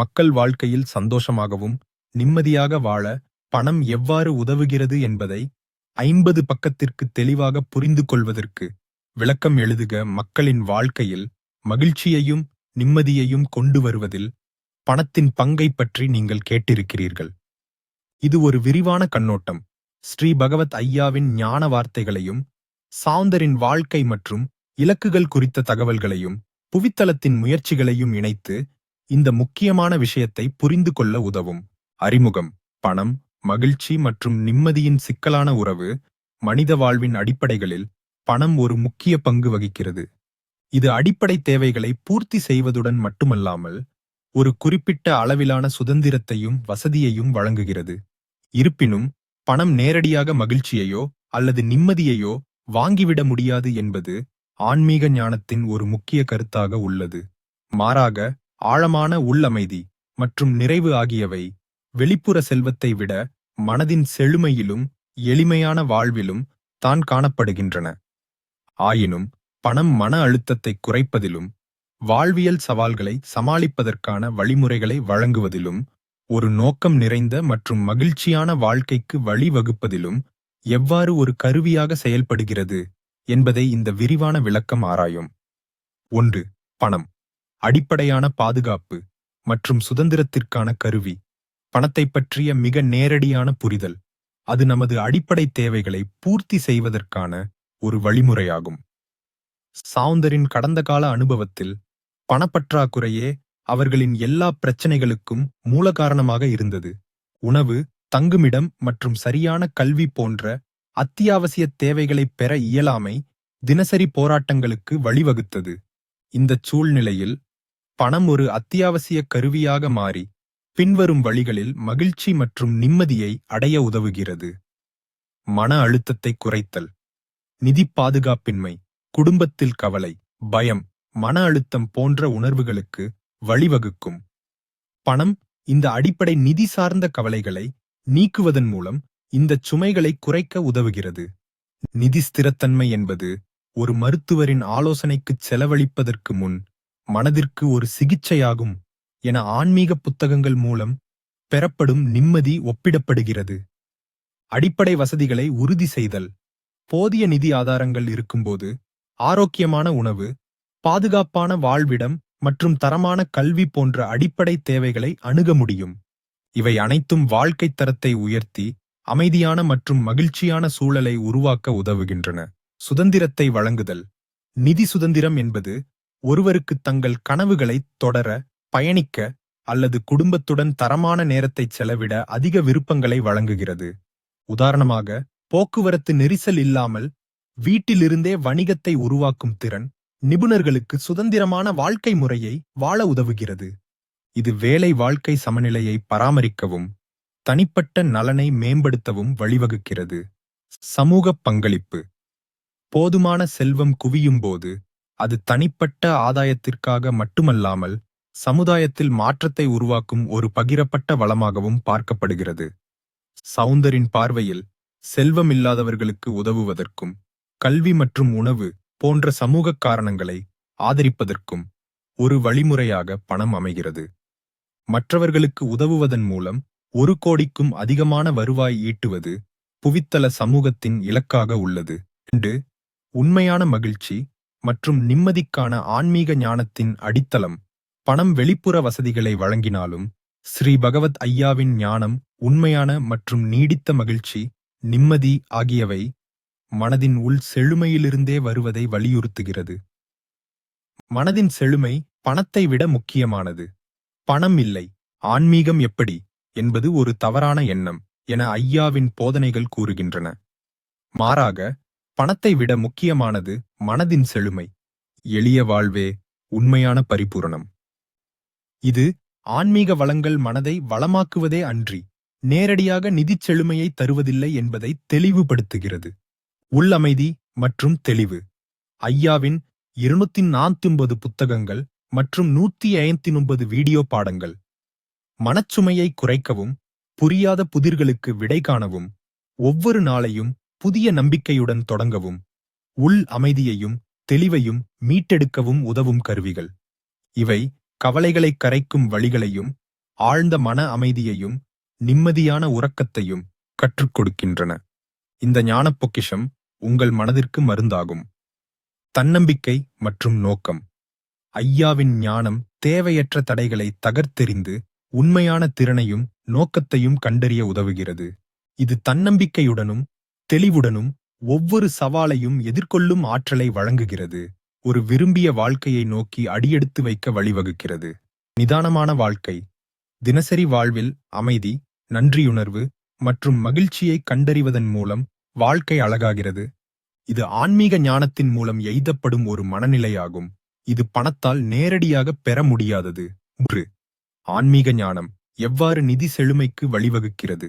மக்கள் வாழ்க்கையில் சந்தோஷமாகவும் நிம்மதியாக வாழ பணம் எவ்வாறு உதவுகிறது என்பதை ஐம்பது பக்கத்திற்கு தெளிவாக புரிந்து கொள்வதற்கு விளக்கம் எழுதுக மக்களின் வாழ்க்கையில் மகிழ்ச்சியையும் நிம்மதியையும் கொண்டு வருவதில் பணத்தின் பங்கை பற்றி நீங்கள் கேட்டிருக்கிறீர்கள். இது ஒரு விரிவான கண்ணோட்டம். ஸ்ரீ பகவத் ஐயாவின் ஞான வார்த்தைகளையும் சாந்தரின் வாழ்க்கை மற்றும் இலக்குகள் குறித்த தகவல்களையும் புவித்தளத்தின் முயற்சிகளையும் இணைத்து இந்த முக்கியமான விஷயத்தை புரிந்து கொள்ள உதவும். அறிமுகம். பணம் மகிழ்ச்சி மற்றும் நிம்மதியின் சிக்கலான உறவு மனித வாழ்வின் அடிப்படைகளில் பணம் ஒரு முக்கிய பங்கு வகிக்கிறது. இது அடிப்படை தேவைகளை பூர்த்தி செய்வதுடன் மட்டுமல்லாமல் ஒரு குறிப்பிட்ட அளவிலான சுதந்திரத்தையும் வசதியையும் வழங்குகிறது. இருப்பினும் பணம் நேரடியாக மகிழ்ச்சியையோ அல்லது நிம்மதியையோ வாங்கிவிட முடியாது என்பது ஆன்மீக ஞானத்தின் ஒரு முக்கிய கருத்தாக உள்ளது. மாறாக ஆழமான உள்ளமைதி மற்றும் நிறைவு ஆகியவை வெளிப்புற செல்வத்தை விட மனதின் செழுமையிலும் எளிமையான வாழ்விலும் தான் காணப்படுகின்றன. ஆயினும் பணம் மன அழுத்தத்தை குறைப்பதிலும் வாழ்வியல் சவால்களை சமாளிப்பதற்கான வழிமுறைகளை வழங்குவதிலும் ஒரு நோக்கம் நிறைந்த மற்றும் மகிழ்ச்சியான வாழ்க்கைக்கு வழிவகுப்பதிலும் எவ்வாறு ஒரு கருவியாக செயல்படுகிறது என்பதை இந்த விரிவான விளக்கம் ஆராயும். ஒன்று பணம். அடிப்படையான பாதுகாப்பு மற்றும் சுதந்திரத்திற்கான கருவி. பணத்தை பற்றிய மிக நேரடியான புரிதல். அது நமது அடிப்படை தேவைகளை பூர்த்தி செய்வதற்கான ஒரு வழிமுறையாகும். சாவுந்தரின் கடந்த கால அனுபவத்தில் பணப்பற்றாக்குறையே அவர்களின் எல்லா பிரச்சனைகளுக்கும் மூல காரணமாக இருந்தது. உணவு தங்குமிடம் மற்றும் சரியான கல்வி போன்ற அத்தியாவசிய தேவைகளை பெற இயலாமை தினசரி போராட்டங்களுக்கு வழிவகுத்தது. இந்த சூழ்நிலையில் பணம் ஒரு அத்தியாவசிய கருவியாக மாறி பின்வரும் வழிகளில் மகிழ்ச்சி மற்றும் நிம்மதியை அடைய உதவுகிறது. மன அழுத்தத்தை குறைத்தல் நிதி பாதுகாப்பின்மை குடும்பத்தில் கவலை பயம் மன அழுத்தம் போன்ற உணர்வுகளுக்கு வழிவகுக்கும். பணம் இந்த அடிப்படை நிதி சார்ந்த கவலைகளை நீக்குவதன் மூலம் இந்த சுமைகளை குறைக்க உதவுகிறது. நிதி ஸ்திரத்தன்மை என்பது ஒரு மருத்துவரின் ஆலோசனைக்கு செலவழிப்பதற்கு முன் மனதிற்கு ஒரு சிகிச்சையாகும் என ஆன்மீக புத்தகங்கள் மூலம் பெறப்படும் நிம்மதி ஒப்பிடப்படுகிறது. அடிப்படை வசதிகளை உறுதி செய்தல். போதிய நிதி ஆதாரங்கள் இருக்கும்போது ஆரோக்கியமான உணவு பாதுகாப்பான வாழ்விடம் மற்றும் தரமான கல்வி போன்ற அடிப்படை தேவைகளை அணுக முடியும். இவை அனைத்தும் வாழ்க்கை தரத்தை உயர்த்தி அமைதியான மற்றும் மகிழ்ச்சியான சூழலை உருவாக்க உதவுகின்றன. சுதந்திரத்தை வழங்குதல். நிதி சுதந்திரம் என்பது ஒருவருக்கு தங்கள் கனவுகளை தொடர பயணிக்க அல்லது குடும்பத்துடன் தரமான நேரத்தை செலவிட அதிக விருப்பங்களை வழங்குகிறது. உதாரணமாக போக்குவரத்து நெரிசல் இல்லாமல் வீட்டிலிருந்தே வணிகத்தை உருவாக்கும் திறன் நிபுணர்களுக்கு சுதந்திரமான வாழ்க்கை முறையை வாழ உதவுகிறது. இது வேலை வாழ்க்கை சமநிலையை பராமரிக்கவும் தனிப்பட்ட நலனை மேம்படுத்தவும் வழிவகுக்கிறது. சமூக பங்களிப்பு. போதுமான செல்வம் குவியும் போது அது தனிப்பட்ட ஆதாயத்திற்காக மட்டுமல்லாமல் சமுதாயத்தில் மாற்றத்தை உருவாக்கும் ஒரு பகிரப்பட்ட வளமாகவும் பார்க்கப்படுகிறது. சவுந்தரின் பார்வையில் செல்வம் இல்லாதவர்களுக்கு உதவுவதற்கும் கல்வி மற்றும் உணவு போன்ற சமூக காரணங்களை ஆதரிப்பதற்கும் ஒரு வழிமுறையாக பணம் அமைகிறது. மற்றவர்களுக்கு உதவுவதன் மூலம் ஒரு கோடிக்கும் அதிகமான வருவாய் ஈட்டுவது புவித்தல சமூகத்தின் இலக்காக உள்ளது. என்று உண்மையான மகிழ்ச்சி மற்றும் நிம்மதிக்கான ஆன்மீக ஞானத்தின் அடித்தளம் பணம் வெளிப்புற வசதிகளை வழங்கினாலும் ஸ்ரீ பகவத் ஐயாவின் ஞானம் உண்மையான மற்றும் நீடித்த மகிழ்ச்சி நிம்மதி ஆகியவை மனதின் உள் செழுமையிலிருந்தே வருவதை வலியுறுத்துகிறது. மனதின் செழுமை பணத்தை விட முக்கியமானது. பணம் இல்லை ஆன்மீகம் எப்படி என்பது ஒரு தவறான எண்ணம் என ஐயாவின் போதனைகள் கூறுகின்றன. மாறாக பணத்தை விட முக்கியமானது மனதின் செழுமை. எளிய வாழ்வே உண்மையான பரிபூரணம். இது ஆன்மீக வளங்கள் மனதை வளமாக்குவதே அன்றி நேரடியாக நிதிச் செழுமையை தருவதில்லை என்பதை தெளிவுபடுத்துகிறது. உள்ளமைதி மற்றும் தெளிவு. ஐயாவின் இருநூத்தி நான்கொன்பது புத்தகங்கள் மற்றும் நூத்தி ஐம்பத்தி வீடியோ பாடங்கள். மனச்சுமையை குறைக்கவும் புரியாத புதிர்களுக்கு விடை காணவும் ஒவ்வொரு நாளையும் புதிய நம்பிக்கையுடன் தொடங்கவும் உள் அமைதியையும் தெளிவையும் மீட்டெடுக்கவும் உதவும் கருவிகள். இவை கவலைகளை கரைக்கும் வழிகளையும் ஆழ்ந்த மன அமைதியையும் நிம்மதியான உறக்கத்தையும் கற்றுக் கொடுக்கின்றன. இந்த ஞானப் பொக்கிஷம் உங்கள் மனதிற்கு மருந்தாகும். தன்னம்பிக்கை மற்றும் நோக்கம். ஐயாவின் ஞானம் தேவையற்ற தடைகளை தகர்த்தெறிந்து உண்மையான திறனையும் நோக்கத்தையும் கண்டறிய உதவுகிறது. இது தன்னம்பிக்கையுடனும் தெளிவுடனும் ஒவ்வொரு சவாலையும் எதிர்கொள்ளும் ஆற்றலை வழங்குகிறது. ஒரு விரும்பிய வாழ்க்கையை நோக்கி அடியெடுத்து வைக்க வழிவகுக்கிறது. நிதானமான வாழ்க்கை. தினசரி வாழ்வில் அமைதி நன்றியுணர்வு மற்றும் மகிழ்ச்சியை கண்டறிவதன் மூலம் வாழ்க்கை அழகாகிறது. இது ஆன்மீக ஞானத்தின் மூலம் எய்தப்படும் ஒரு மனநிலையாகும். இது பணத்தால் நேரடியாக பெற முடியாதது. ஒன்று. ஆன்மீக ஞானம் எவ்வாறு நிதி செழுமைக்கு வழிவகுக்கிறது?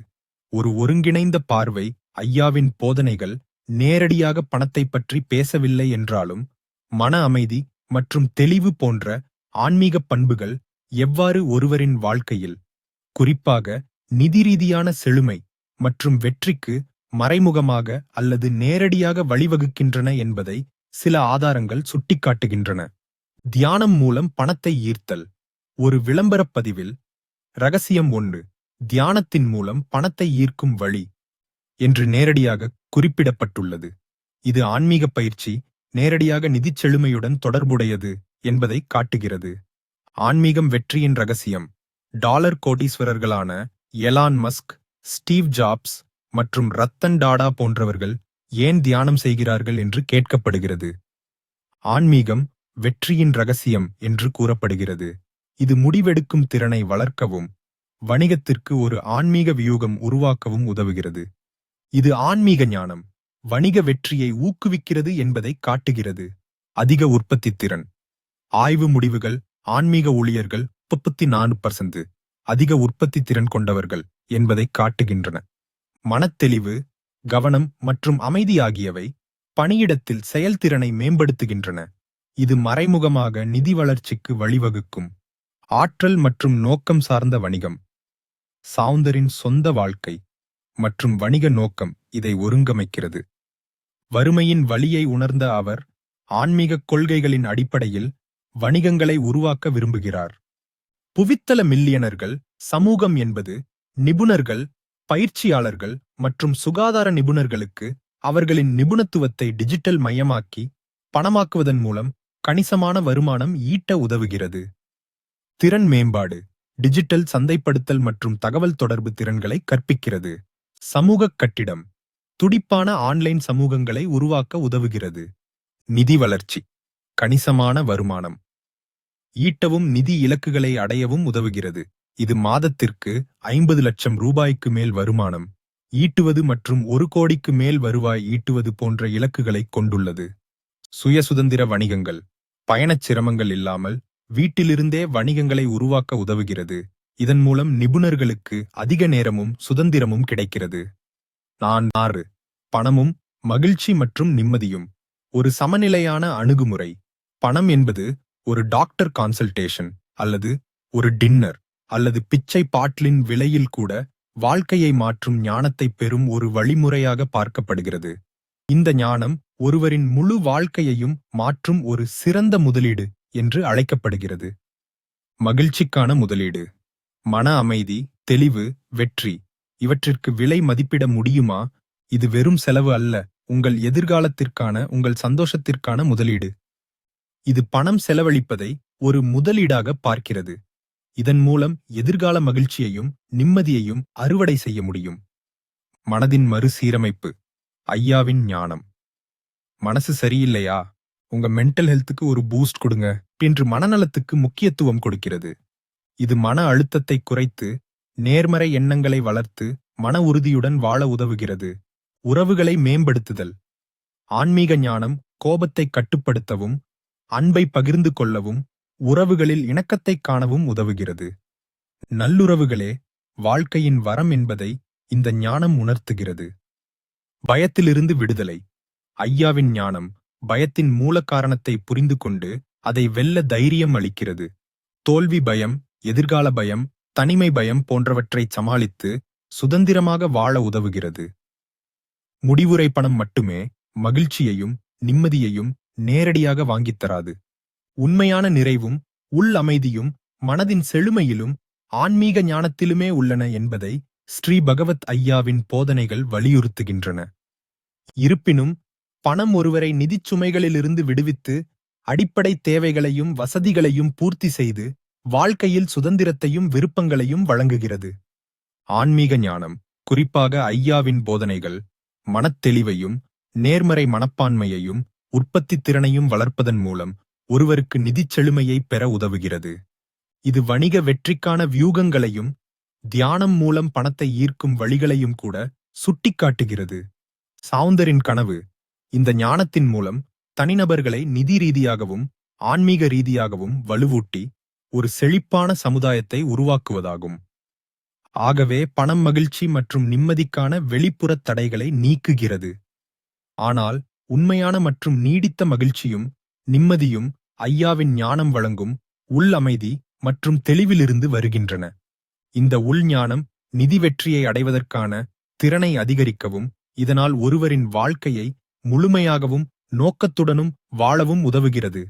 ஒரு ஒருங்கிணைந்த பார்வை ஐயாவின் போதனைகள் நேரடியாக பணத்தை பற்றி பேசவில்லை என்றாலும் மன அமைதி மற்றும் தெளிவு போன்ற ஆன்மீக பண்புகள் எவ்வாறு ஒருவரின் வாழ்க்கையில் குறிப்பாக நிதி ரீதியான செழுமை மற்றும் வெற்றிக்கு மறைமுகமாக அல்லது நேரடியாக வழிவகுக்கின்றன என்பதை சில ஆதாரங்கள் சுட்டிக்காட்டுகின்றன. தியானம் மூலம் பணத்தை ஈர்த்தல். ஒரு விளம்பரப் பதிவில் ரகசியம் ஒன்று தியானத்தின் மூலம் பணத்தை ஈர்க்கும் வழி. என்று நேரடியாக குறிப்பிடப்பட்டுள்ளது. இது ஆன்மீக பயிற்சி நேரடியாக நிதிச் செழுமையுடன் தொடர்புடையது என்பதை காட்டுகிறது. ஆன்மீகம் வெற்றியின் ரகசியம். டாலர் கோடீஸ்வரர்களான எலான் மஸ்க் ஸ்டீவ் ஜாப்ஸ் மற்றும் ரத்தன் டாடா போன்றவர்கள் ஏன் தியானம் செய்கிறார்கள் என்று கேட்கப்படுகிறது. ஆன்மீகம் வெற்றியின் ரகசியம் என்று கூறப்படுகிறது. இது முடிவெடுக்கும் திறனை வளர்க்கவும் வணிகத்திற்கு ஒரு ஆன்மீக வியூகம் உருவாக்கவும் உதவுகிறது. இது ஆன்மீக ஞானம். வணிக வெற்றியை ஊக்குவிக்கிறது என்பதை காட்டுகிறது. அதிக உற்பத்தி திறன். ஆய்வு முடிவுகள் ஆன்மீக ஊழியர்கள் முப்பத்தி நான்கு பர்சன்ட் அதிக உற்பத்தி திறன் கொண்டவர்கள் என்பதை காட்டுகின்றன. மனத்தெளிவு கவனம் மற்றும் அமைதி ஆகியவை பணியிடத்தில் செயல்திறனை மேம்படுத்துகின்றன. இது மறைமுகமாக நிதி வளர்ச்சிக்கு வழிவகுக்கும். ஆற்றல் மற்றும் நோக்கம் சார்ந்த வணிகம். சவுந்தரின் சொந்த வாழ்க்கை. மற்றும் வணிக நோக்கம் இதை ஒருங்கமைக்கிறது. வறுமையின் வழியை உணர்ந்த அவர் ஆன்மீக கொள்கைகளின் அடிப்படையில் வணிகங்களை உருவாக்க விரும்புகிறார். புவித்தல மில்லியனர்கள் சமூகம் என்பது நிபுணர்கள் பயிற்சியாளர்கள் மற்றும் சுகாதார நிபுணர்களுக்கு அவர்களின் நிபுணத்துவத்தை டிஜிட்டல் மையமாக்கி பணமாக்குவதன் மூலம் கணிசமான வருமானம் ஈட்ட உதவுகிறது. திறன் மேம்பாடு டிஜிட்டல் சந்தைப்படுத்தல் மற்றும் தகவல் தொடர்பு திறன்களை கற்பிக்கிறது. சமூகக் கட்டிடம். துடிப்பான ஆன்லைன் சமூகங்களை உருவாக்க உதவுகிறது. நிதி வளர்ச்சி. கணிசமான வருமானம். ஈட்டவும் நிதி இலக்குகளை அடையவும் உதவுகிறது. இது மாதத்திற்கு ஐம்பது லட்சம் ரூபாய்க்கு மேல் வருமானம். ஈட்டுவது மற்றும் ஒரு கோடிக்கு மேல் வருவாய் ஈட்டுவது போன்ற இலக்குகளை கொண்டுள்ளது. சுய சுதந்திர வணிகங்கள். பயணச் சிரமங்கள் இல்லாமல் வீட்டிலிருந்தே வணிகங்களை உருவாக்க உதவுகிறது. இதன் மூலம் நிபுணர்களுக்கு அதிக நேரமும் சுதந்திரமும் கிடைக்கிறது. நான் ஆறு. பணமும் மகிழ்ச்சி மற்றும் நிம்மதியும். ஒரு சமநிலையான அணுகுமுறை. பணம் என்பது ஒரு டாக்டர் கான்சல்டேஷன் அல்லது ஒரு டின்னர் அல்லது பிச்சை பாட்டிலின் விலையில் கூட வாழ்க்கையை மாற்றும் ஞானத்தை பெறும் ஒரு வழிமுறையாக பார்க்கப்படுகிறது. இந்த ஞானம் ஒருவரின் முழு வாழ்க்கையையும் மாற்றும் ஒரு சிறந்த முதலீடு என்று அழைக்கப்படுகிறது. மகிழ்ச்சிக்கான முதலீடு. மன அமைதி தெளிவு வெற்றி இவற்றிற்கு விலை மதிப்பிட முடியுமா? இது வெறும் செலவு அல்ல உங்கள் எதிர்காலத்திற்கான உங்கள் சந்தோஷத்திற்கான முதலீடு. இது பணம் செலவழிப்பதை ஒரு முதலீடாக பார்க்கிறது. இதன் மூலம் எதிர்கால மகிழ்ச்சியையும் நிம்மதியையும் அறுவடை செய்ய முடியும். மனதின் மறுசீரமைப்பு. ஐயாவின் ஞானம். மனசு சரியில்லையா? உங்க மென்டல் ஹெல்த்துக்கு ஒரு பூஸ்ட் கொடுங்க. என்று மனநலத்துக்கு முக்கியத்துவம் கொடுக்கிறது. இது மன அழுத்தத்தை குறைத்து நேர்மறை எண்ணங்களை வளர்த்து மன உறுதியுடன் வாழ உதவுகிறது. உறவுகளை மேம்படுத்துதல். ஆன்மீக ஞானம் கோபத்தை கட்டுப்படுத்தவும் அன்பை பகிர்ந்து கொள்ளவும் உறவுகளில் இணக்கத்தைக் காணவும் உதவுகிறது. நல்லுறவுகளே வாழ்க்கையின் வரம் என்பதை இந்த ஞானம் உணர்த்துகிறது. பயத்திலிருந்து விடுதலை. ஐயாவின் ஞானம் பயத்தின் மூல காரணத்தை புரிந்து கொண்டு அதை வெல்ல தைரியம் அளிக்கிறது. தோல்வி பயம் எதிர்கால பயம் தனிமை பயம் போன்றவற்றை சமாளித்து சுதந்திரமாக வாழ உதவுகிறது. முடிவுரை பணம் மட்டுமே மகிழ்ச்சியையும் நிம்மதியையும் நேரடியாக வாங்கித் தராது. உண்மையான நிறைவும் உள் அமைதியும் மனதின் செழுமையிலும் ஆன்மீக ஞானத்திலுமே உள்ளன என்பதை ஸ்ரீ பகவத் ஐயாவின் போதனைகள் வலியுறுத்துகின்றன. இருப்பினும் பணம் ஒருவரை நிதிச் சுமைகளிலிருந்து விடுவித்து அடிப்படை தேவைகளையும் வசதிகளையும் பூர்த்தி செய்து வாழ்க்கையில் சுதந்திரத்தையும் விருப்பங்களையும் வழங்குகிறது. ஆன்மீக ஞானம் குறிப்பாக ஐயாவின் போதனைகள் மனத்தெளிவையும் நேர்மறை மனப்பான்மையையும் உற்பத்தி திறனையும் வளர்ப்பதன் மூலம் ஒருவருக்கு நிதிச் செழுமையை பெற உதவுகிறது. இது வணிக வெற்றிக்கான வியூகங்களையும் தியானம் மூலம் பணத்தை ஈர்க்கும் வழிகளையும் கூட சுட்டிக்காட்டுகிறது. சவுந்தரின் கனவு இந்த ஞானத்தின் மூலம் தனிநபர்களை நிதி ரீதியாகவும் ஆன்மீக ரீதியாகவும் வலுவூட்டி ஒரு செழிப்பான சமுதாயத்தை உருவாக்குவதாகும். ஆகவே பணம் மகிழ்ச்சி மற்றும் நிம்மதிக்கான வெளிப்புறத் தடைகளை நீக்குகிறது. ஆனால் உண்மையான மற்றும் நீடித்த மகிழ்ச்சியும் நிம்மதியும் ஐயாவின் ஞானம் வழங்கும் உள் அமைதி மற்றும் தெளிவிலிருந்து வருகின்றன. இந்த உள் ஞானம் நிதி வெற்றியை அடைவதற்கான திறனை அதிகரிக்கவும் இதனால் ஒருவரின் வாழ்க்கையை முழுமையாகவும் நோக்கத்துடனும் வாழவும் உதவுகிறது.